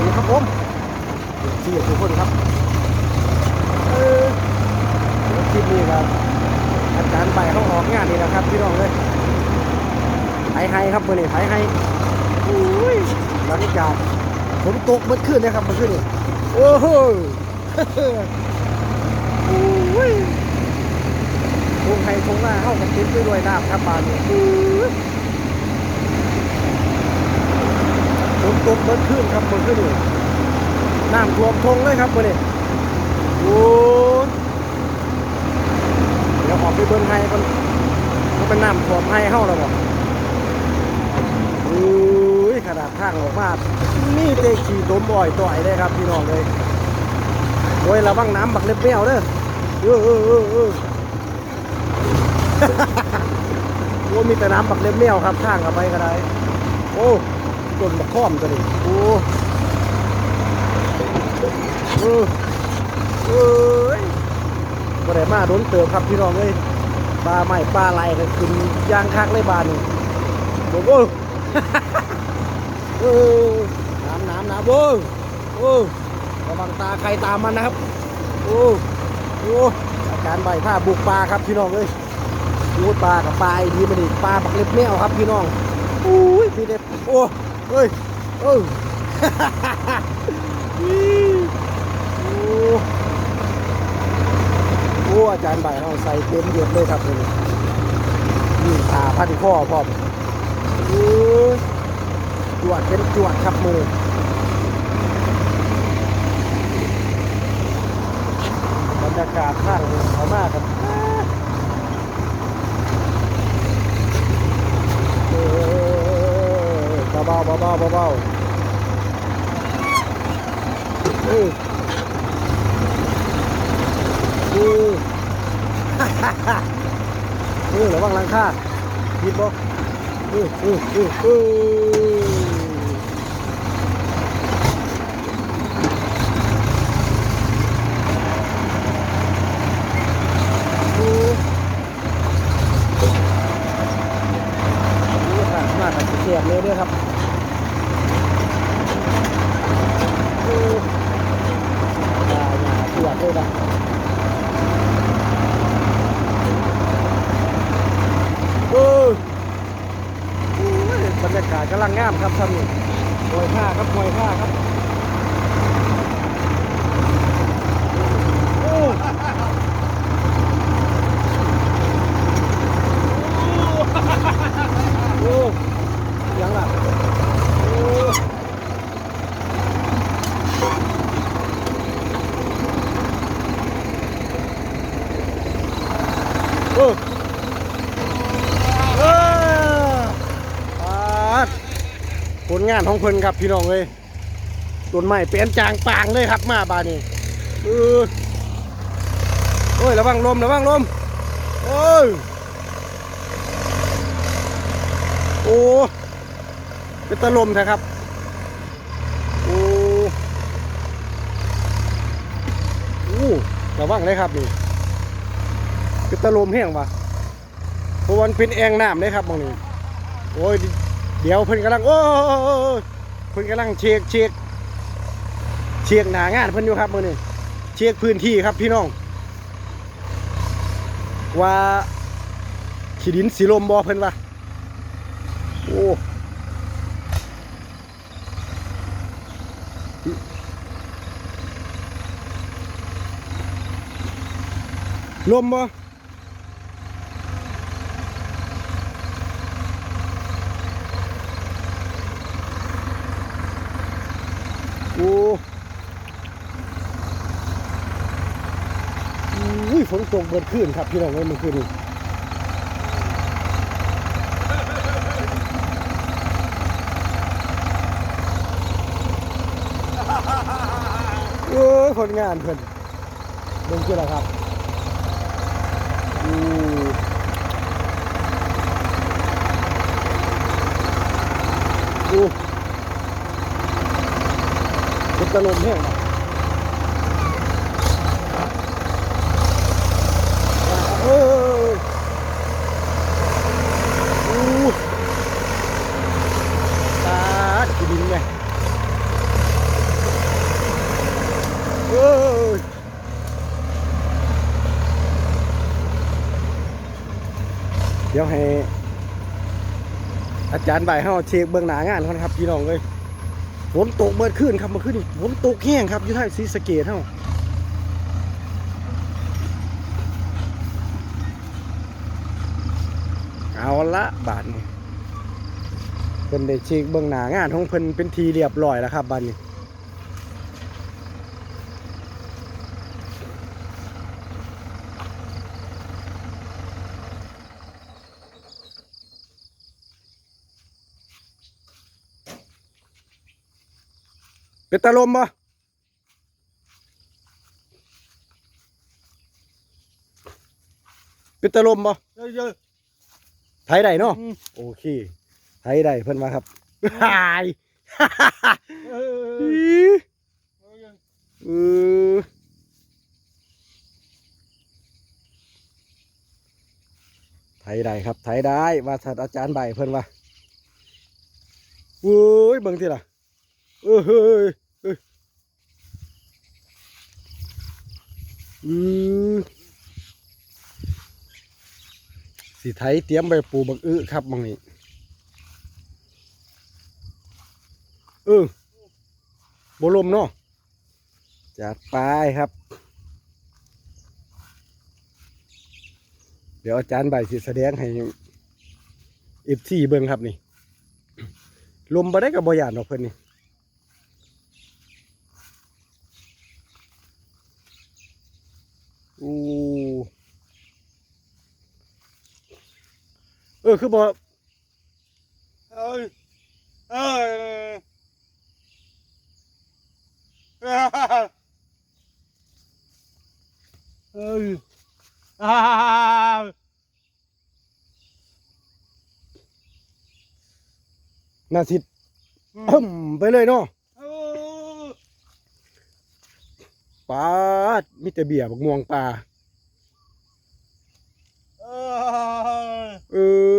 นี่ครับผมที่ทุกคนครับเออคลิปนี้ครับอาจารย์ใบเขาออกงานนี่นะครับพี่น้องเลยไทยไฮครับเมื่อนี้ไทยไฮอุ้ยหลังจากฝนตกเมื่อคืนนะครับเมื่อคืนนี่โอ้โหอุ้ยคงไทยคงหน้าเข้ากันเต็มไปด้วยน้ำครับบานนี้อุ้ย ฝนตกเมื่อคืนครับเมื่อคืนนี่น้ำท่วมทงเลยครับเมื่อนี้โอ้เดี๋ยวออกไปเบิ้งไห้มันมันเป็นน้ำท่วมไห้เข้าแล้วบ่อุ้ยขนาดทางออกมานี่เตะขี่ต้มบ่อยต่อยเลยครับพี่น้องเลยโอ้ยระวังน้ำบักเล็บแมวเด้อเออเออเออเออโอ้มีแต่น้ำบักเล็บแมวครับข้างกับไปก็ได้โอ้ ต้นบักข้อมตัวนี้โอ้เออเอ้ยบ่ได้มาโดนเติบครับพี่น้องเอ้ยปลาใหม่ปลาไหลก็ขึ้นย่างคักเลยบานนี่โอ้โหเออน้ำน้ำน้ำโอ้โอ้ระวังตาใครตามมันนะครับ โอ้โอ้อาการใบผ้าบุกปลาครับพี่น้องเอ้ยโอ้ปลากับปลาไอ้ดีมันนี่ปลาบักเล็บแมวครับพี่น้องอุ้ยพี่เด็ดโอ้ เอ้ยเออโอ้โอ้อาจารย์ใบเราใส่เต็มเยอะเลยครับนี่นี่ขาพันข้อพร้อมโอ้ยจวดเป็นจวดครับมือบรรยากาศข้างเขามากครับเออ เบาๆเบาๆเบาๆเออเออเออระวังหลังคาผิดบ่เออเออเออเออเออนี่ค่ะมากกับเสียบเลยด้วยครับเอออย่าอย่าเปียกเลยนะเออโอ้ยบรรยากาศกำ ลังงามครับท่านนี่มวยผ้าครับหวยผ้าครับโอ้ โอ้ยังล่ะโอ้โอ้เออปาด ผลงานของเพิ่นครับพี่น้องเลยต้นไม้เปลี่ยนจางปางเลยครับมาบานนี้เออโอ้ยระวังลมระวังลมโอ้ยโอ้เป็นตะลมนะครับโอ้โอ้ระวังเลยครับนี่เป็นตะลมแห้งปะเพราะวันเป็นแองน้ำเลยครับมองนี้โอ้ย เดี๋ยวเพิ่นกำลังโอ้เพิ่นกำลังเช็คเช็คเช็คหนางานเพิ่นอยู่ครับมือนี้เช็คพื้นที่ครับพี่น้อง ว่าขีดินสีลมบอเพิ่นว่าโอ้ลมบ่โอ้ อุ้ยฝนตกเบิดขึ้นครับพี่น้องเมื่อคืนนี้โอ้ยผลงานเพิ่นเบิ่งกี่ละครับอือดูเป็นตะลมแห้งนะเอออู้ตาดขี้ดินไง เดี๋ยวให้ อาจารย์ใบเฮาเช็คเบื้องหน้างานก่อนครับพี่น้องเลยฝนตกเบิดขึ้นครับเมื่อคืนนี้ฝนตกแห้งครับอยู่ที่ศรีสะเกษเฮาเอาละบาทนี้เพิ่นได้เช็คเบื้องหน้างานของเพิ่นเป็นทีเรียบร้อยแล้วครับบาดนี้ เป็นตาลมบ่เป็นตาลมบ่เยอะไทยได้เนาะๆอืมโอเคไทยได้เพิ่นมาครับหายเอออีเออเออไทยได้ครับไทยได้ว่าท่านอาจารย์ใบเพิ่นว่าโอ้ยเบิ่งทีล่ะเออเฮ้ย อ้ยอือสิไทยเตรียมไปปลูบักอื้อครับบางนี้เออบลมเนาะจัดไปครับ เดี๋ยวอาจารย์ใบสิแสดงให้เอฟซีเบิ่งครับนี่ ลมบ่ได้กับบ่ยานดอกเพิ่นนี่ อู้เออ คือบ่เอ้ยเอ้ยเอ้ยเอ้ยอ้าวน่าสิอึมไปเลยเนาะ เอ้ย ปาดมีแต่เบียร์บักม่วงปลาเอ้ยเออ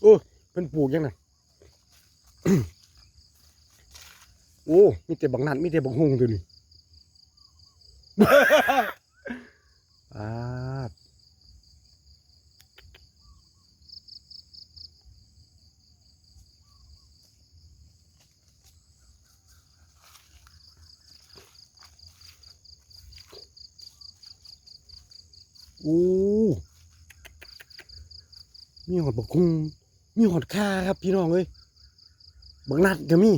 โอ้เพิ่นปลูกยังไงโอ้ มีแต่บักนัดมีแต่บักฮุงตัวนี้ ปาด โอ้มีหอดบักฮุงมีหอดคาครับพี่น้องเอ้ยบักนัดก็มี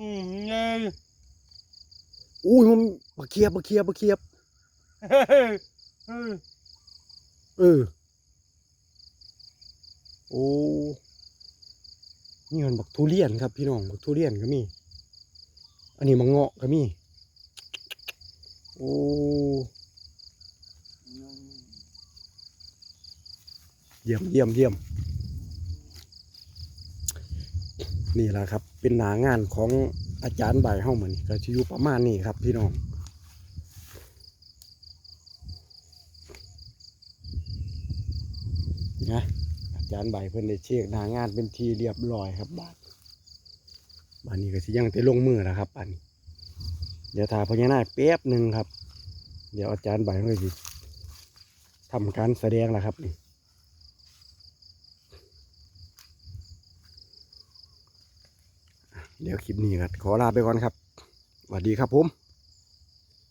อืมเอ้ยอุ้ยมันบักเคียบบักเคียบบักเคียบเฮ้ยเฮ้ยเออโอ้นี่มันบักทุเรียนครับพี่น้องบักทุเรียนก็มี อันนี้มังเงาะก็มี โอ้ เยี่ยมเยี่ยมเยี่ยมนี่แหละครับ เป็นหนางานของอาจารย์ใบเฮ้าเหมือนก็จะอยู่ประมาณนี้ครับพี่น้องนะอาจารย์ใบเพิ่นได้เช็คหนางานเป็นทีเรียบร้อยครับบาทบานนี้ก็สิยังแต่ลงมือนะครับอันนี้เดี๋ยวทาพญานาคแป๊บหนึ่งครับ เดี๋ยวอาจารย์ใบเพิ่นก็สิทำการแสดงแล้วครับนี่อะ เดี๋ยวคลิปนี้ก็ขอลาไปก่อนครับสวัสดีครับผม